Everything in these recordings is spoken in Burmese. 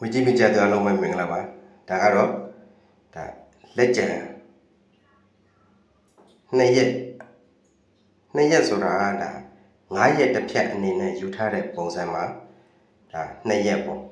ဝီကြီးမကြတဲ့အားလုံးပဲမင်္ဂလာပါဒါကတော့ဒါလက်ကျန်နှစ်ရက်နှစ်ရက်ဆိုတာကဒါ9ရက်တစ်ဖြတ်အနေနဲ့ယူထားတဲ့ပုံစံမှာဒါနှစ်ရက်ပေါ့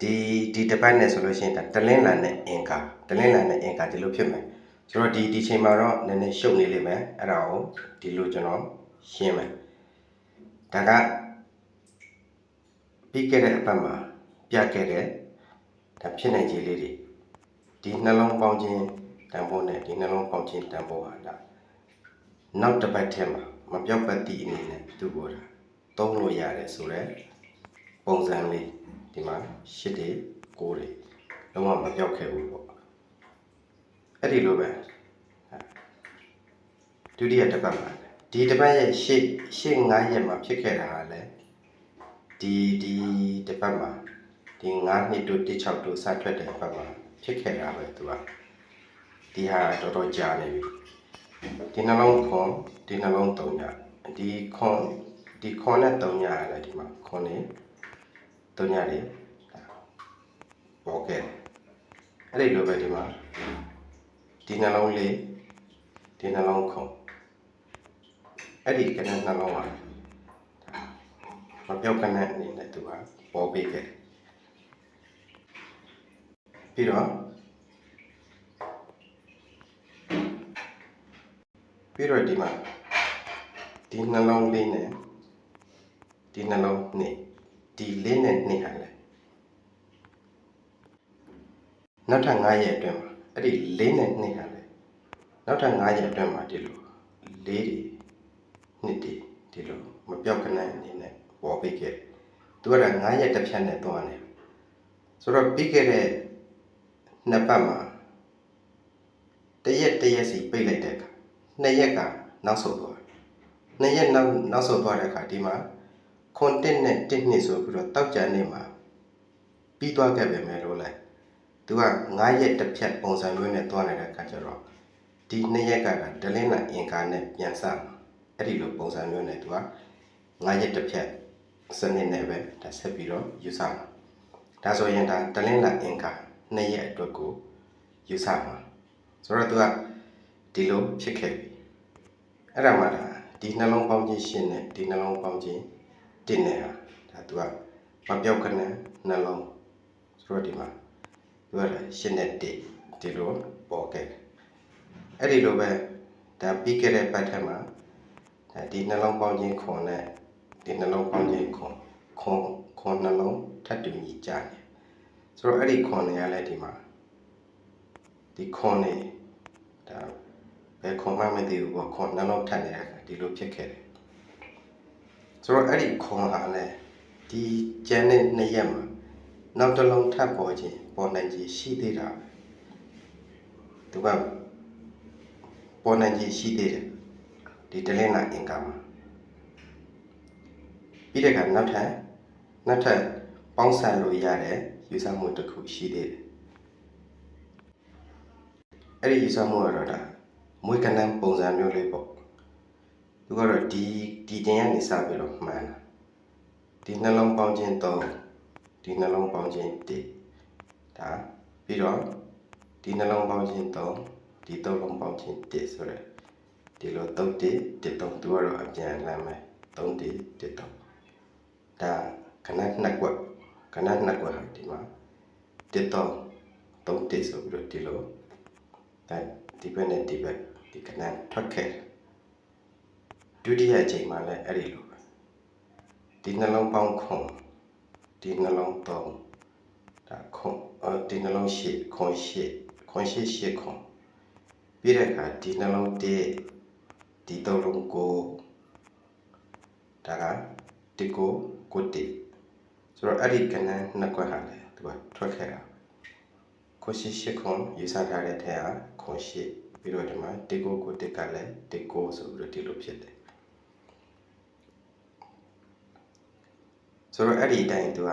ဒီဒီတစ်ပတ်နဲ့ဆိုလို့ရှိရင်ဒါတလင်းလာနဲ့အင်ကာတလင်းလာနဲ့အင်ကာဒီလိုဖြစ်မယ်ဆိုတော့ဒီဒီချိန်မှာတော့နည်းနည်းရှုပ်နေလိမ့်မယ်အဲ့ဒါကိုဒီလိုကျွန်တော်ရှင်းမယ်ဒါကပြီးခဲ့တဲ့အပတ်မှာ ပြခဲ့တဲ့ဒါဖြစ်နိုင်ခြေလေးတွေဒီနှလုံးပေါင်းခြင်းတန်ဖိုးနဲ့ဒီနှလုံးပေါင်းခြင်းတန်ဖိုးဟာဒါနောက်တစ်ပတ်ထဲမှာမပြောက်ပတ်သည့်အနေနဲ့သူ့ကိုဒါသုံးလို့ရတယ်ဆိုတော့ပုံစံလေးဒီမှာရှစ်တွေကိုးတွေလုံးဝမပြောက်ခဲ့ဘူးပေါ့အဲ့ဒီလိုပဲဒုတိယတစ်ပတ်မှာဒီတစ်ပတ်ရဲ့ရှစ်ရှစ်၅ရက်မှာဖြစ်ခဲ့တာကလည်းဒီဒီတစ်ပတ်မှာ ဒီ9နှစ်တို့16တို့စထွက်တဲ့ဘက်မှာဖြစ်ခဲ့တာပဲသူကဒီဟာတော်တော်ကြာနေပြီဒီနှလုံးခွန်ဒီနှလုံး3ညဒီခွန်ဒီခွန်နဲ့3ညရတယ်ဒီမှာခွန်နေ3ညတွေပေါ်ခဲ့တယ်အဲ့ဒီလိုပဲဒီမှာဒီနှလုံးလေးဒီနှလုံးခွန်အဲ့ဒီကနနှလုံးပါမပြောက်ကနဲ့အနေနဲ့သူကပေါ်ပေးခဲ့တယ် ပြီးတော့ပြီးတော့ဒီမှာဒီနှလုံးလေးနဲ့ဒီနှလုံးနှစ်ဒီလေးနဲ့နှစ်ဟာလဲနောက်ထပ်9ရက်အတွင်းမှာအဲ့ဒီလေးနဲ့နှစ်ဟာလဲနောက်ထပ်9ရက်အတွင်းမှာဒီလိုလေးတွေနှစ်တွေဒီလိုမပြောက်ကနဲ့အနေနဲ့ပေါ်ပေးခဲ့တယ်သူက9ရက်တစ်ဖြတ်နဲ့သွားတယ်ဆိုတော့ပြီးခဲ့တဲ့ နှစ်ပတ်မှာတစ်ရက်တစ်ရက်စီပိတ်လိုက်တဲ့အခါနှစ်ရက်ကနောက်ဆုတ်သွားတယ်နှစ်ရက်နောက်နောက်ဆုတ်သွားတဲ့အခါဒီမှာခွန်တစ်နဲ့တစ်နှစ်ဆိုပြီးတော့တောက်ကြနေမှာပြီးသွားခဲ့ပဲမယ်လို့လဲသူက9ရက်တစ်ဖြတ်ပုံစံမျိုးနဲ့သွားနေတဲ့အခါကျတော့ဒီနှစ်ရက်ကဒလင်းနာအင်ကာနဲ့ပြန်စမှာအဲ့ဒီလိုပုံစံမျိုးနဲ့သူက9ရက်တစ်ဖြတ်စနစ်နဲ့ပဲဒါဆက်ပြီးတော့ယူဆမှာဒါဆိုရင်ဒါဒလင်းနာအင်ကာ နှစ်ရက်အတွက်ကိုယူဆမှာဆိုတော့သူကဒီလိုဖြစ်ခဲ့ပြီအဲ့ဒါမှဒါဒီနှလုံးပေါင်းခြင်းရှင်းနဲ့ဒီနှလုံးပေါင်းခြင်းတင်းနဲ့ဟာဒါသူကမပြောက်ခနဲ့နှလုံးဆိုတော့ဒီမှာသူကရှင်းနဲ့တစ်ဒီလိုပေါ်ခဲ့တယ်အဲ့ဒီလိုပဲဒါပြီးခဲ့တဲ့ပတ်ထက်မှာဒါဒီနှလုံးပေါင်းခြင်းခွန်နဲ့ဒီနှလုံးပေါင်းခြင်းခွန်ခွန်ခွန်နှလုံးထပ်တူညီကြတယ် ဆိုတော့အဲ့ဒီခွန်တွေကလည်းဒီမှာဒီခွန်နေဒါဘယ်ခွန်မှမသိဘူးပေါ့ခွန်နှလုံးထပ်နေတဲ့အခါဒီလိုဖြစ်ခဲ့တယ်ဆိုတော့အဲ့ဒီခွန်ဟာလည်းဒီကျန်တဲ့နှစ်ရက်မှာနောက်တစ်လုံးထပ်ပေါ်ခြင်းပေါ်နိုင်ခြင်းရှိသေးတာပဲသူကပေါ်နိုင်ခြင်းရှိသေးတယ်ဒီတလင်းနာအင်ကာမှာပြီးတဲ့ကနောက်ထပ်နောက်ထပ်ပေါင်းစပ်လို့ရတဲ့ယူ ဆမှုတစ်ခုရှိသေးတယ်အဲ့ဒီယူဆမှုကတော့ဒါမွေးကနန်းပုံစံမျိုးလေးပေါ့သူကတော့ဒီဒီတင်ကနေစပြီးတော့မှန်တာဒီနှလုံးပေါင်းခြင်း3ဒီနှလုံးပေါင်းခြင်း1ဒါပြီးတော့ဒီနှလုံးပေါင်းခြင်း3ဒီသုံးလုံးပေါင်းခြင်း1ဆိုရယ်ဒီလို3 1 1 3သူကတော့အပြန်လမ်းမယ်3 1 1 3ဒါခဏနှစ်ကွက်ခ ဏနှစ်ကွက်ဟာဒီမှာ1 3 3 1ဆိုပြီးတော့ဒီလိုအဲဒီဘက်နဲ့ဒီဘက်ဒီခဏထွက်ခဲ့ဒုတိယအချိန်မှာလည်းအဲ့ဒီလိုပဲဒီနှလုံးပေါင်းခွန်ဒီနှလုံး3ဒါခွန်အဲဒီနှလုံး8ခွန်8ခွန်8 8ခွန်ပြီးတဲ့အခါဒီနှလုံး1ဒီသုံးလုံးကိုဒါကဒီကိုကိုတိ ဆိုတော့အဲ့ဒီကဏ္ဍနှစ်ခွက်ဟာလေသူကထွက်ခဲ့တာခွန်ရှိရှိခွန်ယူဆထားတဲ့ထဲဟာခွန်ရှိပြီးတော့ဒီမှာဒီကိုကိုတိကလည်းဒီကိုဆိုပြီးတော့ဒီလိုဖြစ်တယ်ဆိုတော့အဲ့ဒီအတိုင်းသူက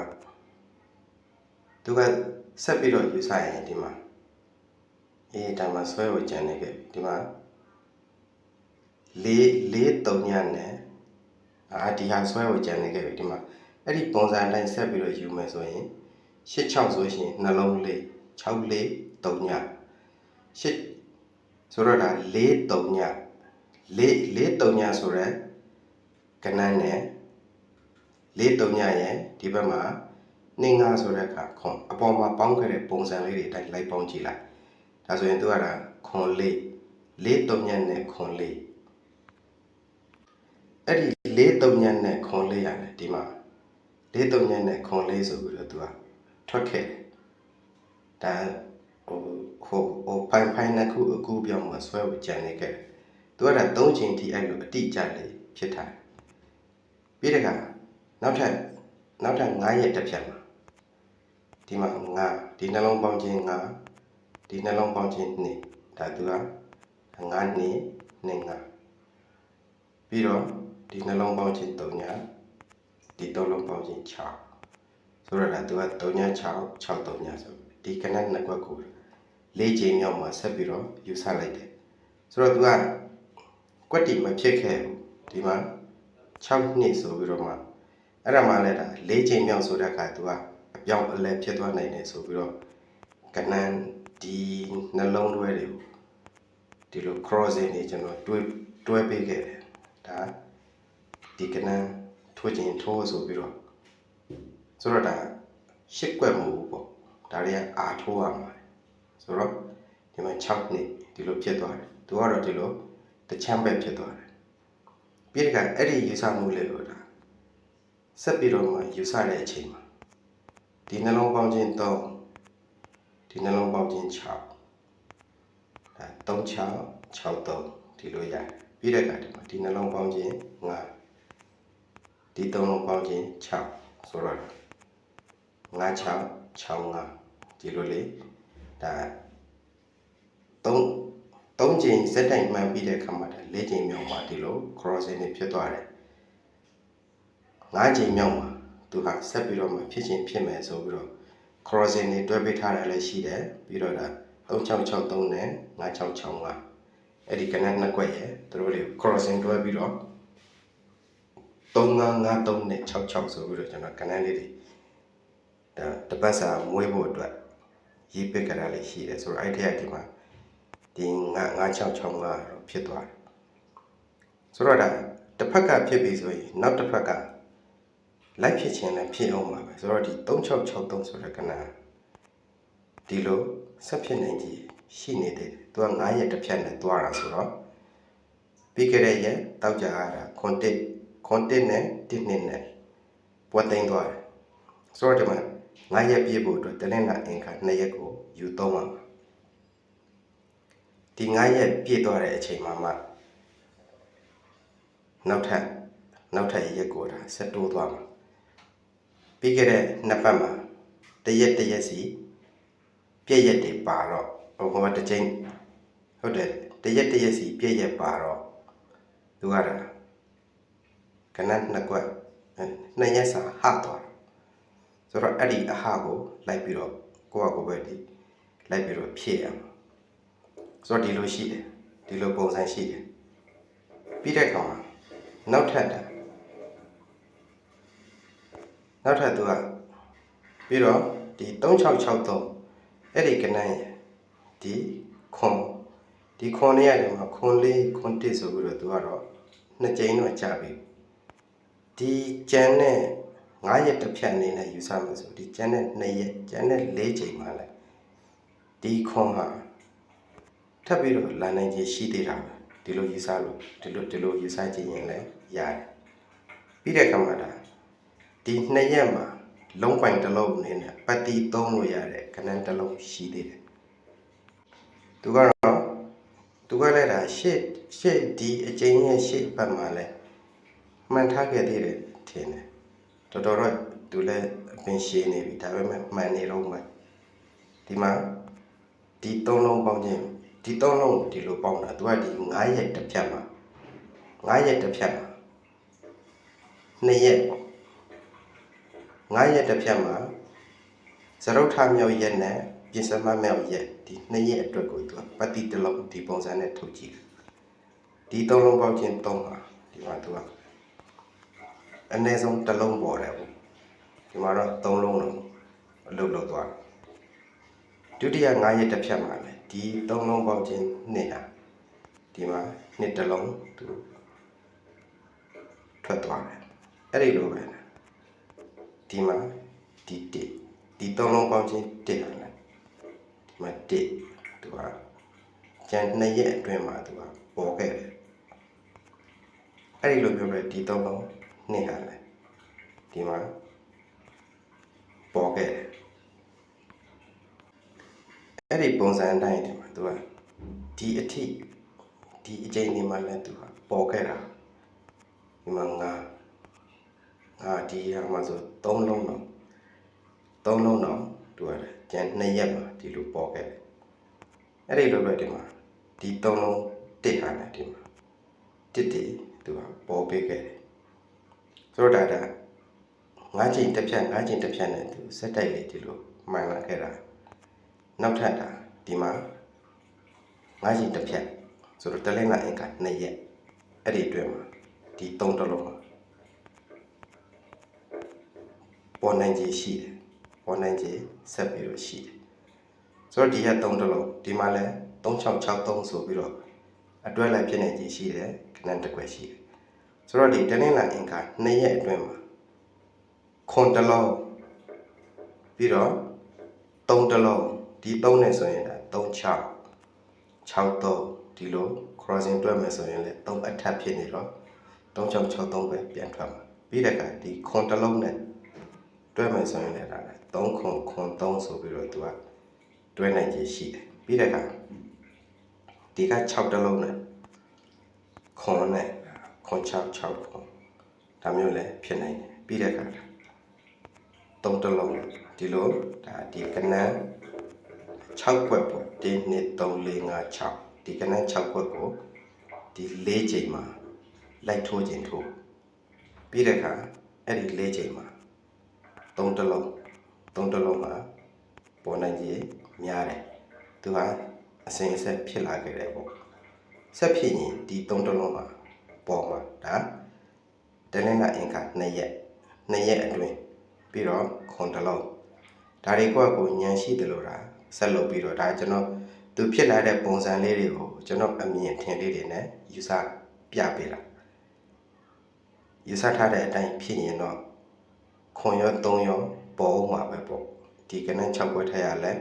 သူကဆက်ပြီးတော့ယူဆရင်ဒီမှာအေးဒါမှဆွဲကိုကြံနေခဲ့ဒီမှာလေးလေးတုံညနဲ့အာဒီဟာဆွဲကိုကြံနေခဲ့ပြီဒီမှာ အဲ့ဒီပုံစံတိုင်းဆက်ပြီးတော့ယူမယ်ဆိုရင်86ဆိုရှင်နှလုံးလေး6လေး3ည8ဆိုတော့ဒါ4 3ည4 4 3ညဆိုရက်ကနန်းနဲ့လေးတုံညရဲ့ဒီဘက်မှာနှင်းငါဆိုတဲ့အခါခွန်အပေါ်မှာပေါင်းခဲ့တဲ့ပုံစံလေးတွေအတိုင်းလိုက်ပေါင်းကြည့်လိုက်ဒါဆိုရင်သူကဒါခွန်လေးလေးတုံညနဲ့ခွန်လေးအဲ့ဒီလေးတုံညနဲ့ခွန်လေးရတယ်ဒီမှာ လေးတုံညနဲ့ခွန်လေးဆိုပြီးတော့သူကထွက်ခဲ့တယ်ဒါဟိုဟိုဟိုဖိုင်ဖိုင်နှစ်ခုအကူပြောင်းမှာဆွဲဝကြံနေခဲ့တယ်သူကဒါ၃ချိန်ထိအဲ့လိုအတိအကျလေးဖြစ်ထားတယ်ပြီးတကနောက်ထပ်နောက်ထပ်9ရက်တစ်ဖြတ်မှာဒီမှာ9ဒီနှလုံးပေါင်းခြင်း9ဒီနှလုံးပေါင်းခြင်း2ဒါသူက9နှစ်နဲ့9ပြီးတော့ဒီနှလုံးပေါင်းခြင်း3ည ဒီသုံးလုံးပေါင်းခြင်း6ဆိုတော့ဒါသူက3ည6 6 3ညဆိုဒီကနက်နှစ်ကွက်ကိုလေးချိန်မြောက်မှာဆက်ပြီးတော့ယူဆလိုက်တယ်ဆိုတော့သူကကွက်တီမဖြစ်ခဲ့ဘူးဒီမှာ6နှစ်ဆိုပြီးတော့မှအဲ့ဒါမှလည်းဒါ၄ချိန်မြောက်ဆိုတဲ့အခါ तू ကအပြောင်းအလဲဖြစ်သွားနိုင်တယ်ဆိုပြီးတော့ကနန်းဒီနှလုံးတွဲတွေကိုဒီလို crossing တွေကျွန်တော်တွဲတွဲပေးခဲ့တယ်ဒါဒီကနန်း ထိုးခြင်းထိုးဆိုပြီးတော့ဆိုတော့ဒါရှစ်ကွက်မှုပေါ့ဒါတွေကအာထိုးရမှာဆိုတော့ဒီမှာ6နှစ်ဒီလိုဖြစ်သွားတယ်သူကတော့ဒီလိုတချမ်းပဲဖြစ်သွားတယ်ပြီးတကအဲ့ဒီယူဆမှုလေးကိုဒါဆက်ပြီးတော့မှယူဆတဲ့အချိန်မှာဒီနှလုံးပေါင်းခြင်း3ဒီနှလုံးပေါင်းခြင်း6ဒါ3 6 6 3ဒီလိုရတယ်ပြီးတဲ့အခါဒီမှာဒီနှလုံးပေါင်းခြင်း5 ဒီ3လုံးပေါင်းခြင်း6ဆိုတော့5 6 6 5ဒီလိုလေးဒါ3သုံးချိန်စက်တိုင်မှန်ပြီးတဲ့အခါမှာဒါ၄ချိန်မြောက်မှာဒီလို crossing တွေဖြစ်သွားတယ်၅ချိန်မြောက်မှာသူဟာဆက်ပြီးတော့မှဖြစ်ချင်းဖြစ်မယ်ဆိုပြီးတော့ crossing တွေတွဲပေးထားတယ်လည်းရှိတယ်ပြီးတော့ဒါ3663နဲ့5665အဲ့ဒီကနက်နှစ်ကွက်ရဲ့သူတို့တွေ crossing တွဲပြီးတော့ 3553နဲ့66ဆိုပြီးတော့ကျွန်တော်ကနက်လေးတွေဒါတပတ်စာမွေးဖို့အတွက်ရေးပစ်ကြတာလေးရှိတယ်ဆိုတော့အဲ့ဒီအဒီမှာဒီငါ9665တော့ဖြစ်သွားတယ်ဆိုတော့ဒါတစ်ဖက်ကဖြစ်ပြီဆိုရင်နောက်တစ်ဖက်ကလိုက်ဖြစ်ခြင်းလည်းဖြစ်အောင်ပါပဲဆိုတော့ဒီ3663ဆိုတဲ့ကဏ္ဍဒီလိုဆက်ဖြစ်နေကြီးရှိနေတယ်သူက9ရက်တစ်ဖြတ်နဲ့သွားတာဆိုတော့ပြီးကြတဲ့ရက်တောက်ကြရတာခွန်တစ် ခွန်တစ်နဲ့တစ်နှစ်နဲ့ပွက်သိမ်းသွားတယ်ဆိုတော့ဒီမှာ9ရက်ပြည့်ဖို့အတွက်တလင်းလာအင်္ဂါ2ရက်ကိုယူသုံးပါမှာဒီ9ရက်ပြည့်သွားတဲ့အချိန်မှာမှနောက်ထပ်နောက်ထပ်ရက်ကိုဒါဆက်တိုးသွားမှာပြီးခဲ့တဲ့နှစ်ပတ်မှာတရက်တရက်စီပြည့်ရက်တွေပါတော့ဟိုကတစ်ချိန်ဟုတ်တယ်တရက်တရက်စီပြည့်ရက်ပါတော့သူကဒါ ကနတ်နှစ်ကွက်နှစ်ရက်စာဟသွားတယ်ဆိုတော့အဲ့ဒီအဟကိုလိုက်ပြီးတော့ကိုယ့်အကိုပဲဒီလိုက်ပြီးတော့ဖြည့်ရမှာဆိုတော့ဒီလိုရှိတယ်ဒီလိုပုံစံရှိတယ်ပြီးတဲ့အခါမှာနောက်ထပ်တာနောက်ထပ်သူကပြီးတော့ဒီ3663အဲ့ဒီကနန်းရဒီခွန်ဒီခွန်လေးရတယ်မှာခွန်လေးခွန်တစ်ဆိုပြီးတော့သူကတော့နှစ်ကြိမ်တော့ကြာပြီ ဒီကျန်တဲ့9ရက်တစ်ဖြတ်အနေနဲ့ယူဆမယ်ဆိုဒီကျန်တဲ့2ရက်ကျန်တဲ့4ချိန်မှလည်းဒီခွန်ဟာထပ်ပြီးတော့လမ်းနိုင်ခြင်းရှိသေးတာပဲဒီလိုယူဆလို့ဒီလိုဒီလိုယူဆခြင်းရင်လည်းရတယ်ပြီးတဲ့အခါမှာဒါဒီနှစ်ရက်မှာလုံးပိုင်တစ်လုံးအနေနဲ့ပတ်တီသုံးလို့ရတဲ့ကဏ္ဍတစ်လုံးရှိသေးတယ်သူကတော့သူကလည်းဒါရှေ့ရှေ့ဒီအကျဉ်းရဲ့ရှေ့ဘက်မှာလည်း မှန်ထားခဲ့သေးတယ်ထင်တယ်တော်တော်တော့သူလည်းအပင်ရှည်နေပြီဒါပေမဲ့မှန်နေတော့မှဒီမှာဒီသုံးလုံးပေါင်းခြင်းဒီသုံးလုံးဒီလိုပေါင်းတာသူကဒီ9ရက်တစ်ဖြတ်မှာ9ရက်တစ်ဖြတ်မှာ2ရက်9ရက်တစ်ဖြတ်မှာဇရုတ်ထမြောက်ရက်နဲ့ပြင်စမမြောက်ရက်ဒီ2ရက်အတွက်ကိုသူကပတိတစ်လုံးဒီပုံစံနဲ့ထုတ်ကြည့်တယ်ဒီသုံးလုံးပေါင်းခြင်း3ပါဒီမှာသူက အနည်းဆုံးတစ်လုံးပေါ်တယ်ပေါ့ဒီမှာတော့3လုံးလုံးအလုပ်လုပ်သွားတယ်ဒုတိယ9ရက်တစ်ဖြတ်မှာလည်းဒီသုံးလုံးပေါင်းချင်းနှစ်ဟာဒီမှာနှစ်တစ်လုံးသူထွက်သွားတယ်အဲ့ဒီလိုပဲဒီမှာဒီတစ်ဒီသုံးလုံးပေါင်းချင်းတစ်ဟာလည်းဒီမှာတစ်သူကကျန်နှစ်ရက်အတွင်းမှာသူကပေါ်ခဲ့တယ်အဲ့ဒီလိုပြောပြဒီသုံးလုံး နှစ်ဟာလည်းဒီမှာပေါ်ခဲ့တယ်အဲ့ဒီပုံစံအတိုင်းဒီမှာသူကဒီအထိဒီအချိန်ဒီမှာလည်းသူကပေါ်ခဲ့တာဒီမှာငါငါဒီဟာမှာဆို၃လုံးတော့၃လုံးတော့သူကကျန်2ရက်မှာဒီလိုပေါ်ခဲ့တယ်အဲ့ဒီလိုပဲဒီမှာဒီ၃လုံးတစ်ဟာနဲ့ဒီမှာတစ်တီသူကပေါ်ပေးခဲ့တယ် ဆိုတော့ဒါဒါငါးချိန်တစ်ဖြတ်ငါးချိန်တစ်ဖြတ်နဲ့သူစက်တိုက်လေးဒီလိုမှန်လာခဲ့တာနောက်ထပ်တာဒီမှာငါးရှင်တစ်ဖြတ်ဆိုတော့တလင်းလာအင်္ဂါ2ရက်အဲ့ဒီအတွင်းမှာဒီ3တလုံးမှာပေါ်နိုင်ကြီးရှိတယ်ပေါ်နိုင်ကြီးဆက်ပြီးတော့ရှိတယ်ဆိုတော့ဒီရက်3တလုံးဒီမှာလဲ3663ဆိုပြီးတော့အတွဲလိုက်ဖြစ်နေကြီးရှိတယ်ခဏတစ်ခွက်ရှိတယ် ဆိုတော့ဒီတလင်းလာအင်္ဂါ2ရက်အတွင်းမှာခွန်တလုံးပြီးတော့3တလုံးဒီ3နဲ့ဆိုရင်ဒါ36 63ဒီလို crossing တွဲမယ်ဆိုရင်လည်း3အထပ်ဖြစ်နေတော့3663ပဲပြန်ထွက်မှာပြီးတဲ့အခါဒီခွန်တလုံးနဲ့တွဲမယ်ဆိုရင်လည်းဒါလည်း3ခွန်ခွန်3ဆိုပြီးတော့သူကတွဲနိုင်ခြင်းရှိတယ်ပြီးတဲ့အခါဒီက6တလုံးနဲ့ခွန်နဲ့ ခွန်6 6ခွန်ဒါမျိုးလည်းဖြစ်နိုင်တယ်ပြီးတဲ့အခါသုံးတလုံးဒီလိုဒါဒီကနန်း6ခွက်ပေါ့1 2 3 4 5 6ဒီကနန်း6ခွက်ကိုဒီ၄ချိန်မှာလိုက်ထိုးခြင်းထိုးပြီးတဲ့အခါအဲ့ဒီ၄ချိန်မှာသုံးတလုံးသုံးတလုံးမှာပေါ်နိုင်ကြီးများတယ်သူကအစဉ်အဆက်ဖြစ်လာခဲ့တယ်ပေါ့ဆက်ဖြစ်ရင်ဒီသုံးတလုံးမှာ ပေါ်မှာဒါတနင်္လာအင်္ဂါ2ရက်2ရက်အတွင်းပြီးတော့ခွန်တလုံးဒါတွေကကိုညံရှိတယ်လို့ဒါဆက်လုပ်ပြီးတော့ဒါကျွန်တော်သူဖြစ်လာတဲ့ပုံစံလေးတွေကိုကျွန်တော်အမြင်ထင်လေးတွေနဲ့ယူဆပြပေးတာယူဆထားတဲ့အတိုင်းဖြစ်ရင်တော့ခွန်ရော3ရောပေါ်အောင်မှာပဲပေါ့ဒီကနေ့6ခွက်ထက်ရလဲ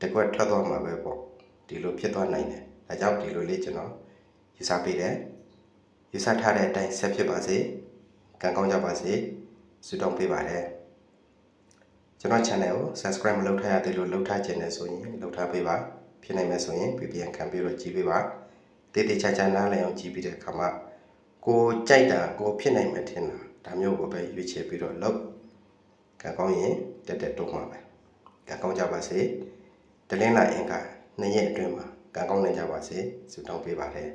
တစ်ခွက်ထွက်သွားမှာပဲပေါ့ဒီလိုဖြစ်သွားနိုင်တယ်ဒါကြောင့်ဒီလိုလေးကျွန်တော်ယူဆပေးတယ် ယူဆထားတဲ့အတိုင်းဆက်ဖြစ်ပါစေကံကောင်းကြပါစေဆုတောင်းပေးပါတယ်ကျွန်တော် channel ကို subscribe မလုပ်ထားရသေးလို့လုပ်ထားခြင်းနဲ့ဆိုရင်လုပ်ထားပေးပါဖြစ်နိုင်မယ်ဆိုရင် VPN ခံပြီးတော့ကြည့်ပေးပါတည်တည်ချာချာနားလည်အောင်ကြည့်ပြီးတဲ့အခါမှာကိုကြိုက်တာကိုဖြစ်နိုင်မှထင်တာဒါမျိုးကိုပဲရွေးချယ်ပြီးတော့လုပ်ကံကောင်းရင်တက်တက်တုံးမှာပဲကံကောင်းကြပါစေတလင်းလာအင်္ဂါနှစ်ရက်အတွင်းမှာကံကောင်းနိုင်ကြပါစေဆုတောင်းပေးပါတယ်